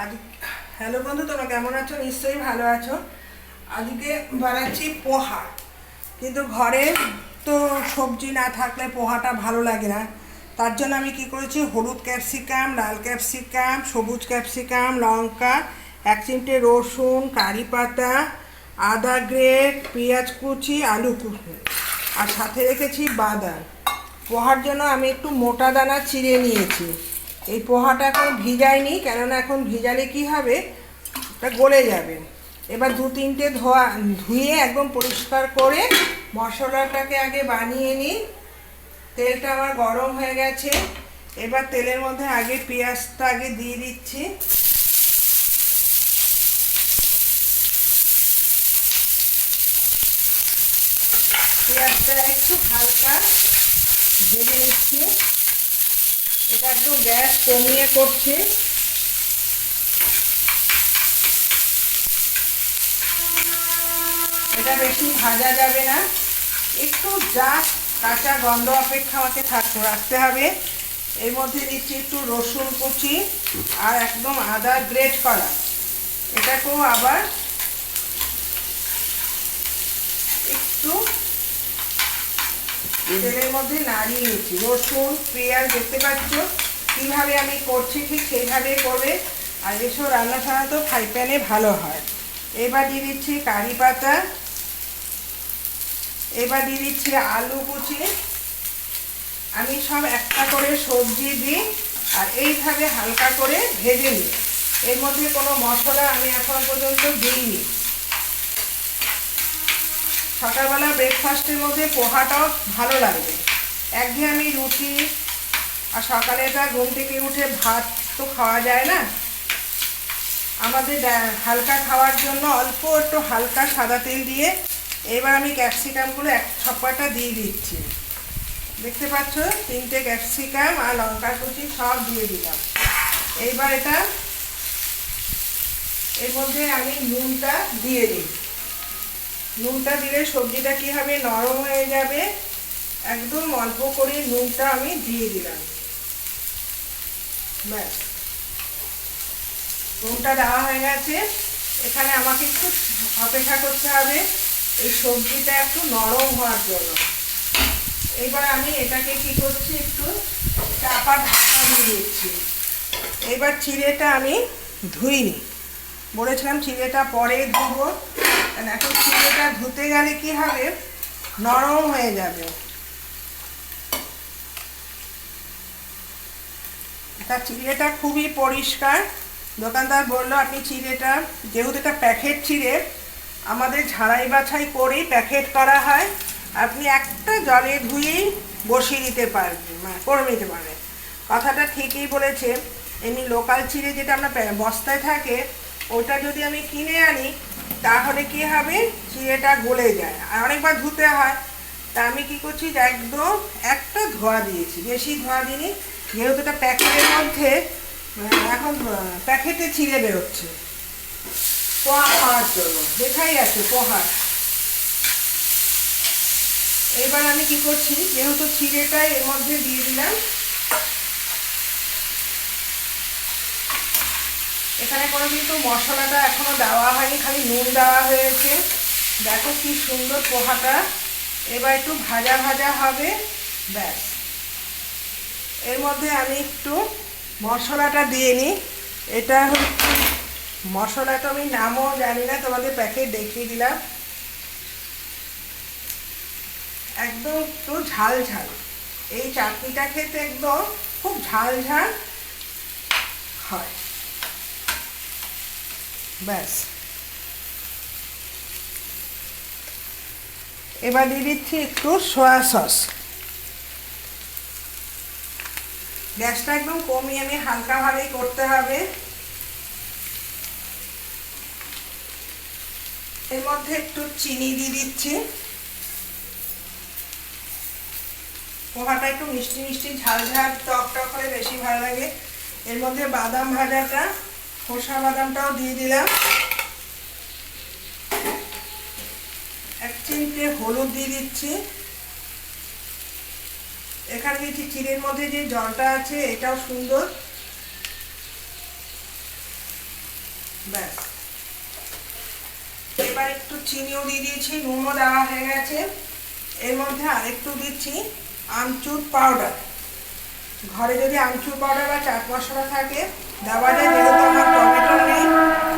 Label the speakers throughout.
Speaker 1: আজ হ্যালো বন্ধু, তোমরা কেমন আছো? নিশ্চয়ই ভালো আছো। আজকে বানাচ্ছি পোহা। কিন্তু ঘরে তো সবজি না থাকলে পোহাটা ভালো লাগে না। তার জন্য আমি কি করেছি? হলুদ ক্যাপসিকাম, লাল ক্যাপসিকাম, সবুজ ক্যাপসিকাম, লঙ্কা, এক চিমটে রসুন কারি পাতা আদা গ্রেট, পেঁয়াজ কুচি, আলু কুচি। আর সাথে রেখেছি বাদাম। পোহার জন্য আমি একটু মোটা দানা চিড়ে নিয়েছি। এই পোহাটা এখন ভিজাইনি কেননা এখন ভিজালে কি হবে? এটা গলে যাবে। এবার দু তিনটে ধোয়া, ধুয়ে একদম পরিষ্কার করে মশলাটাকে আগে বানিয়ে নিই। তেলটা আমার গরম হয়ে গেছে। এবার তেলের মধ্যে আগে পেঁয়াজটা আগে দিয়ে দিচ্ছি। পেঁয়াজটা একটু হালকা ভেজে নিচ্ছি। এটা একটু গ্যাস কমিয়ে করছি। এটা বেশি ভাজা যাবে না। একটু যা কাঁচা গন্ধ অপেক্ষা আমাকে থাকতে রাখতে হবে। এর মধ্যে দিচ্ছি একটু রসুন কুচি আর একদম আদা গ্রেট করা। এটাকেও আবার একটু তেলের মধ্যে নাড়িয়ে নিচ্ছি। রসুন, পেঁয়াজ দেখতে পাচ্ছ? কীভাবে আমি করছি ঠিক সেইভাবে করবে। আর এসব রান্না সাধারণত ফ্রাই প্যানে ভালো হয়। এবার দিয়ে দিচ্ছি কারি পাতা। এবার দিয়ে দিচ্ছি আলু কুচি। আমি সব একটা করে সবজি দিই আর এইভাবে হালকা করে ভেজে নিই। এর মধ্যে কোনো মশলা আমি এখনও পর্যন্ত দিইনি। সকালবেলা ব্রেকফাস্টের মধ্যে পোহাটাও ভালো লাগবে। একঘেয়ে আমি রুটি আর সকালে এটা ঘুম থেকে উঠে ভাত তো খাওয়া যায় না। আমাদের হালকা খাওয়ার জন্য অল্প একটু হালকা সাদা তেল দিয়ে এবার আমি ক্যাপসিকামগুলো এক ছপ্পাটা দিয়ে দিচ্ছি। দেখতে পাচ্ছ, তিনটে ক্যাপসিকাম আর লঙ্কা কুচি সব দিয়ে দিলাম। এইবার এটা এর মধ্যে আমি নুনটা দিয়ে দিই। নুনটা দিলে সবজিটা কী হবে? নরম হয়ে যাবে। একদম অল্প করে নুনটা আমি দিয়ে দিলাম। ব্যাস। নুনটা দেওয়া হয়ে গেছে। এখানে আমাকে একটু অপেক্ষা করতে হবে। এই সবজিটা একটু নরম হওয়ার জন্য। এবার আমি এটাকে কি করছি একটু চাপা ঢাকা দিয়ে দিচ্ছি। এবার চিড়েটা আমি ধুইনি। বলেছিলাম চিড়েটা পরে ধুবো। এখন চিড়েটা ধুতে গেলে কি হবে? নরম হয়ে যাবে। তা চিড়েটা খুবই পরিষ্কার। দোকানদার বলল, আপনি চিড়েটা, যেহেতু এটা প্যাকেট চিড়ে, আমাদের ঝাড়াই বাছাই করেই প্যাকেট করা হয়। আপনি একটা জলে ধুয়েই বসিয়ে দিতে পারবেন মানে করে নিতে পারবেন। কথাটা ঠিকই বলেছে। এমনি লোকাল চিড়ে যেটা আমরা বস্তায় থাকে, ওটা যদি আমি কিনে আনি তাহলে কি হবে? চিড়েটা গলে যায়? আর অনেকবার ধুতে হয়। তা আমি কি করছি একদম একটা ধোয়া দিয়েছি। বেশি ধোয়া দিইনি। যেহেতু এটা প্যাকেটের মধ্যে এখন প্যাকেটে চিড়ে বেরোচ্ছে। পোহা খাওয়ার জন্য। দেখাই আছে পোহা। এবার আমি কি করছি? যেহেতু চিড়েটা এর মধ্যে দিয়ে দিলাম এখানে কোনো কিন্তু মশলাটা এখনও দেওয়া হয়নি, খালি নুন দেওয়া হয়েছে। দেখো কি সুন্দর পোহাটা। এবার একটু ভাজা ভাজা হবে, ব্যাস। এর মধ্যে আমি একটু মশলাটা দিয়ে নিই। এটা হচ্ছে মশলাটা আমি নামও জানি না, তোমাদের প্যাকেট দেখিয়ে দিলাম। একদম একটু ঝাল ঝাল। এই চাটনিটা খেতে একদম খুব ঝাল ঝাল হয়। ব্যাস। এবার দিয়ে দিচ্ছি একটু সোয়া সস গ্যাসটা একদম কমিয়ে আমি হালকাভাবেই করতে হবে। এর মধ্যে একটু চিনি দিয়ে দিচ্ছি। পোহাটা একটু মিষ্টি মিষ্টি ঝাল ঝাল টক টক হলে বেশি ভালো লাগে। এর মধ্যে বাদাম ভাজাটা খোসা বাদামটাও দিয়ে দিলাম। এক চিমটে হলুদ দিয়ে দিচ্ছি। এখানে দিচ্ছি চিড়ের মধ্যে যে জলটা আছে, এটাও সুন্দর। ব্যাস। এবার একটু চিনিও দিয়ে দিয়েছি, নুনও দেওয়া হয়ে গেছে। এর মধ্যে আরেকটু দিচ্ছি আমচুর পাউডার। ঘরে যদি আমচুর পাউডার বা চাট মশলা থাকে দেওয়া যায় যেহেতু আমার টমেটো নেই,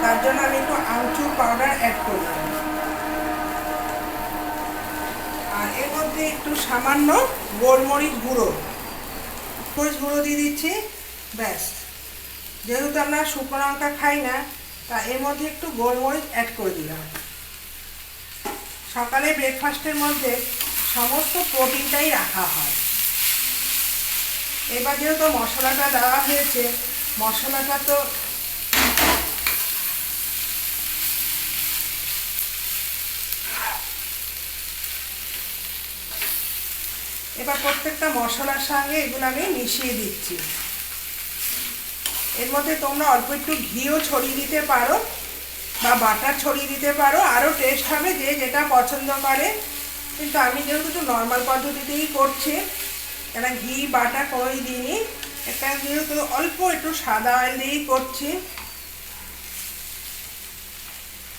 Speaker 1: তার জন্য আমি একটু আমচুর পাউডার অ্যাড করলাম আর এর মধ্যে একটু সামান্য গোলমরিচ গুঁড়ো। গোলমরিচ গুঁড়ো দিয়ে দিচ্ছি, ব্যাস। যেহেতু আমরা শুকনো লঙ্কা খাই না, তা এর মধ্যে একটু গোলমরিচ অ্যাড করে দিলাম। সকালে ব্রেকফাস্টের মধ্যে সমস্ত প্রোটিনটাই রাখা হয়। এবার যেহেতু মশলাটা দেওয়া হয়েছে, মশলাটা তো এবার প্রত্যেকটা মশলার সঙ্গে এগুলো আমি মিশিয়ে দিচ্ছি। এর মধ্যে তোমরা অল্প একটু ঘিও ছড়িয়ে দিতে পারো বা বাটার ছড়িয়ে দিতে পারো, আরও টেস্ট হবে যে যেটা পছন্দ করে। কিন্তু আমি যেহেতু একটু নর্মাল পদ্ধতিতেই করছি কেন ঘি, বাটা কোনোই দিইনি একটা যেহেতু অল্প একটু সাদা অয়েল দিয়েই করছি।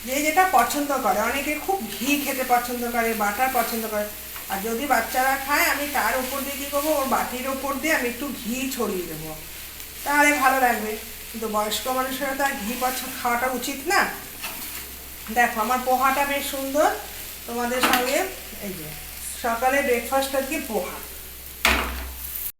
Speaker 1: যে যেটা পছন্দ করে। অনেকে খুব ঘি খেতে পছন্দ করে, বাটার পছন্দ করে। আর যদি বাচ্চারা খায়, আমি তার উপর দিয়ে কী করব? ওর বাটির ওপর দিয়ে আমি একটু ঘি ছড়িয়ে দেবো। তাহলে ভালো লাগবে। কিন্তু বয়স্ক মানুষেরা তো আর ঘি পছন্দ খাওয়াটা উচিত না। দেখো, আমার পোহাটা বেশ সুন্দর। তোমাদের সঙ্গে এই যে সকালে ব্রেকফাস্ট আর কি পোহা।